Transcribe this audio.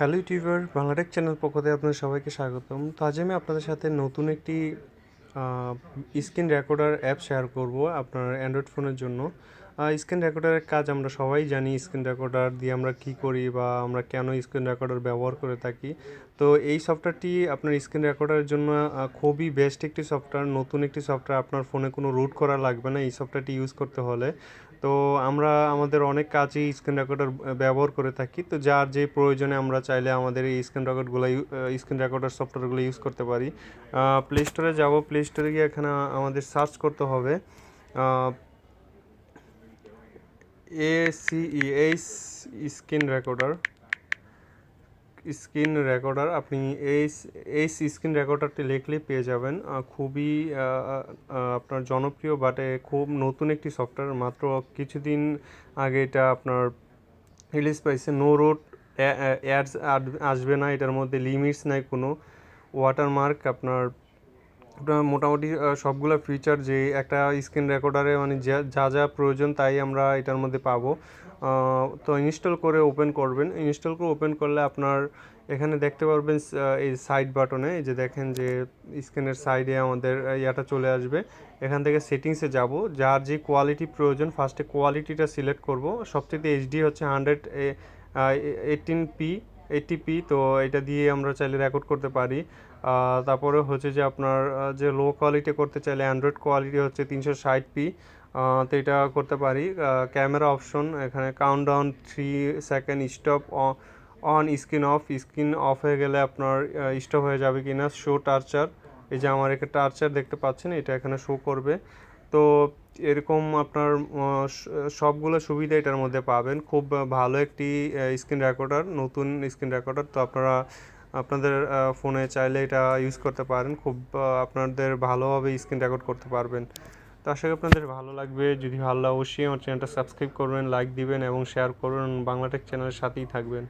Hello YouTuber, Bangla Tech channel পক্ষ থেকে আপনাদের সবাইকে স্বাগতম। তো আজ আমি আপনাদের সাথে নতুন একটি স্ক্রিন রেকর্ডার অ্যাপ শেয়ার করব আপনার অ্যান্ড্রয়েড ফোনের জন্য। স্ক্রিন রেকর্ডারের কাজ আমরা সবাই জানি স্ক্রিন রেকর্ডার দিয়ে আমরা কি করি বা আমরা কেন স্ক্রিন রেকর্ডার ব্যবহার করে থাকি। তো এই সফটওয়্যারটি আপনার স্ক্রিন রেকর্ডারের জন্য খুবই বেস্ট একটি সফটওয়্যার নতুন একটি সফটওয়্যার আপনার ফোনে কোনো রুট করা লাগবে না এই সফটওয়্যারটি ইউজ করতে হলে। তো আমরা, আমাদের অনেক কাজেই স্ক্রিন রেকর্ডার ব্যবহার করে থাকি, তো যার যে প্রয়োজনে আমরা চাইলে আমাদের এই স্ক্রিন রেকর্ডগুলো স্ক্রিন রেকর্ডার সফটওয়্যারগুলো ইউজ করতে পারি। প্লে স্টোরে যাব প্লে স্টোরে গিয়ে এখানে আমাদের সার্চ করতে হবে। এ সিই এই স্ক্রিন রেকর্ডার স্ক্রিন রেকর্ডার আপনি এই এই স্ক্রিন রেকর্ডারটি লিখলেই পেয়ে যাবেন। খুবই আপনার জনপ্রিয় বাটে খুব নতুন একটি সফটওয়্যার মাত্র কিছুদিন আগে এটা আপনার রিলিজ পাইছে। নো রোড অ্যাডস আসবে না। এটার মধ্যে লিমিটস নাই কোনো। ওয়াটারমার্ক আপনার মোটামুটি সবগুলো ফিচার যে একটা স্ক্রিন রেকর্ডারে মানে যা যা প্রয়োজন তাই আমরা এটার মধ্যে পাবো। তো ইনস্টল করে ওপেন করবেন। ইনস্টল করে ওপেন করলে আপনার এখানে দেখতে পারবেন এই সাইড বাটনে যে দেখেন যে স্ক্রিনের সাইডে আমাদের ইয়াটা চলে আসবে। এখান থেকে সেটিংসে যাব। যার যে কোয়ালিটি প্রয়োজন ফার্স্টে কোয়ালিটিটা সিলেক্ট করব। সবচেয়ে এইচডি হচ্ছে হান্ড্রেড এ এইটিন পি এইটটি পি তো এটা দিয়ে আমরা চাইলে রেকর্ড করতে পারি। তারপরে হচ্ছে যে আপনার যে লো কোয়ালিটি করতে চাইলে অ্যান্ড্রয়েড কোয়ালিটি হচ্ছে তিনশো ষাট পি তো এটা করতে পারি। ক্যামেরা অপশন এখানে countdown three second stop on screen off screen off হয়ে গেলে আপনার স্টপ হয়ে যাবে কি না শো টার্চার এই যে আমার একটা টার্চার দেখতে পাচ্ছেন, এটা এখানে শো করবে। তো এরকম আপনার সবগুলো সুবিধা এটার মধ্যে পাবেন। খুব ভালো একটি স্ক্রিন রেকর্ডার, নতুন স্ক্রিন রেকর্ডার। তো আপনারা, আপনাদের ফোনে চাইলে এটা ইউজ করতে পারেন। খুব আপনাদের ভালোভাবে স্ক্রিন রেকর্ড করতে পারবেন। তো আশা করি আপনাদের ভালো লাগবে। যদি ভালো অবশ্যই আমার চ্যানেলটা সাবস্ক্রাইব করবেন, লাইক দিবেন এবং শেয়ার করবেন বাংলাটেক চ্যানেলের সাথেই থাকবেন।